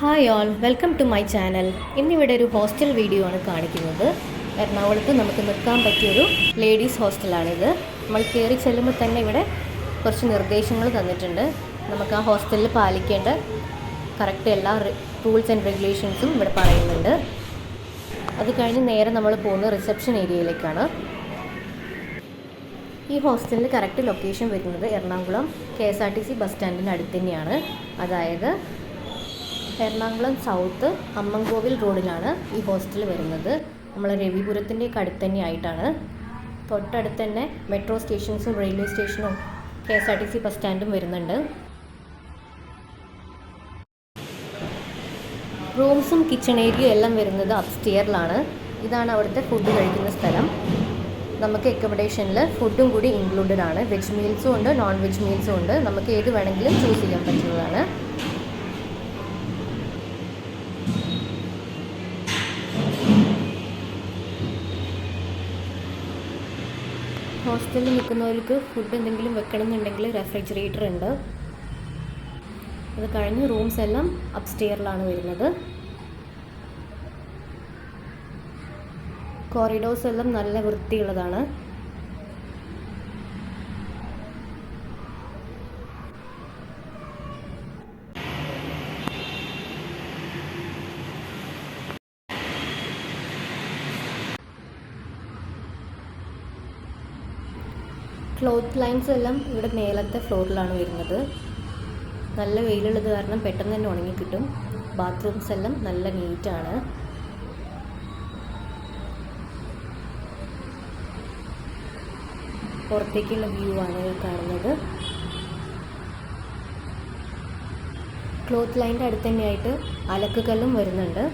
Hi all welcome to my channel ഇന്നിവിടെ ഒരു hostel video ആണ് കാണിക്കുന്നത്. എറണാകുളത്ത് നമുക്ക് നിൽക്കാൻ പറ്റിയൊരു ലേഡീസ് ഹോസ്റ്റലാണിത് നമ്മൾ കയറി ചെല്ലുമ്പോൾ തന്നെ ഇവിടെ കുറച്ച് നിർദ്ദേശങ്ങൾ തന്നിട്ടുണ്ട്. നമുക്ക് ആ ഹോസ്റ്റലിൽ പാലിക്കേണ്ട കറക്റ്റ് എല്ലാ റൂൾസ് ആൻഡ് റെഗുലേഷൻസും ഇവിടെ പറയുന്നുണ്ട്. അത് കഴിഞ്ഞ് നേരെ നമ്മൾ പോകുന്ന റിസപ്ഷൻ ഏരിയയിലേക്കാണ് ഈ ഹോസ്റ്റലിന്റെ കറക്റ്റ് ലൊക്കേഷൻ വരുന്നത് Ernakulam K S R T C bus സ്റ്റാൻഡിന് അടുത്ത് തന്നെയാണ്. അതായത് എറണാകുളം സൗത്ത് അമ്മൻകോവിൽ റോഡിലാണ് ഈ ഹോസ്റ്റൽ വരുന്നത്. നമ്മൾ രവിപുരത്തിന്റെ അടുത്ത് തന്നെ ആയിട്ടാണ് തൊട്ടടുത്ത് തന്നെ മെട്രോ സ്റ്റേഷൻസും റെയിൽവേ സ്റ്റേഷനും K S R T C bus സ്റ്റാൻഡും വരുന്നുണ്ട് റൂംസും കിച്ചൺ ഏരിയയും എല്ലാം വരുന്നത് അപ്സ്റ്റിയറിലാണ് ഇതാണ് അവിടുത്തെ ഫുഡ് കഴിക്കുന്ന സ്ഥലം. നമുക്ക് അക്കോമഡേഷനിൽ ഫുഡും കൂടി ഇൻക്ലൂഡഡ് ആണ്. വെജ് മീൽസും ഉണ്ട് നോൺ വെജ് മീൽസും ഉണ്ട്. നമുക്ക് ഏത് വേണമെങ്കിലും ചൂസ് ചെയ്യാൻ പറ്റുന്നതാണ്. ഹോസ്റ്റലിൽ നിൽക്കുന്നവർക്ക് ഫുഡ് എന്തെങ്കിലും വെക്കണം എന്നുണ്ടെങ്കിൽ റെഫ്രിജറേറ്റർ ഉണ്ട്. അത് കഴിഞ്ഞ് റൂംസ് എല്ലാം അപ്സ്റ്റെയറിലാണ് വരുന്നത്. കോറിഡോർസ് എല്ലാം നല്ല വൃത്തിയുള്ളതാണ്. ക്ലോത്ത് ലൈൻസ് എല്ലാം ഇവിടെ മേലത്തെ ഫ്ലോറിലാണ് വരുന്നത്. നല്ല വെയിലുള്ളത് കാരണം പെട്ടെന്ന് തന്നെ ഉണങ്ങി കിട്ടും. ബാത്റൂംസ് എല്ലാം നല്ല നീറ്റാണ് പുറത്തേക്കുള്ള വ്യൂ ആണ് കാണുന്നത്. ക്ലോത്ത് ലൈന്റെ അടുത്ത് തന്നെയായിട്ട് അലക്കുകല്ലും വരുന്നുണ്ട്.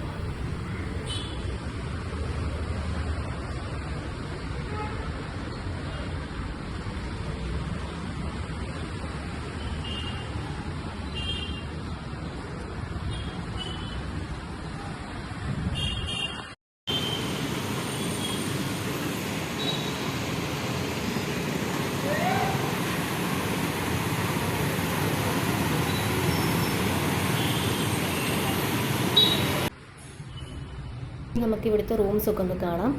നമുക്ക് ഇവിടുത്തെ റൂംസ് ഒക്കെ ഒന്ന് കാണാം.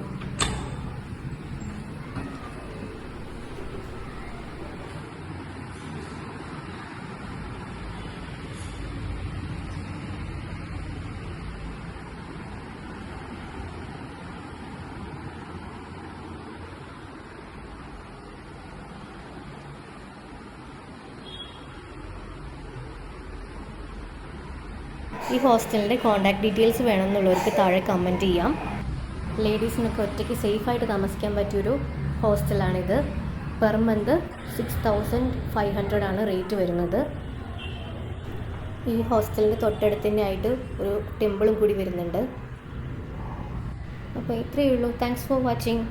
ഈ ഹോസ്റ്റലിന്റെ കോൺടാക്ട് ഡീറ്റെയിൽസ് വേണമെന്നുള്ളവർക്ക് താഴെ കമന്റ് ചെയ്യാം. ലേഡീസിനൊക്കെ ഒറ്റയ്ക്ക് സേഫായിട്ട് താമസിക്കാൻ പറ്റിയൊരു ഹോസ്റ്റലാണിത്. Per month six thousand five hundred ആണ് റേറ്റ് വരുന്നത്. ഈ ഹോസ്റ്റലിന്റെ തൊട്ടടുത്ത് തന്നെ ആയിട്ട് ഒരു ടെമ്പിളും കൂടി വരുന്നുണ്ട്. അപ്പോൾ ഇത്രയേ ഉള്ളൂ. Thanks for watching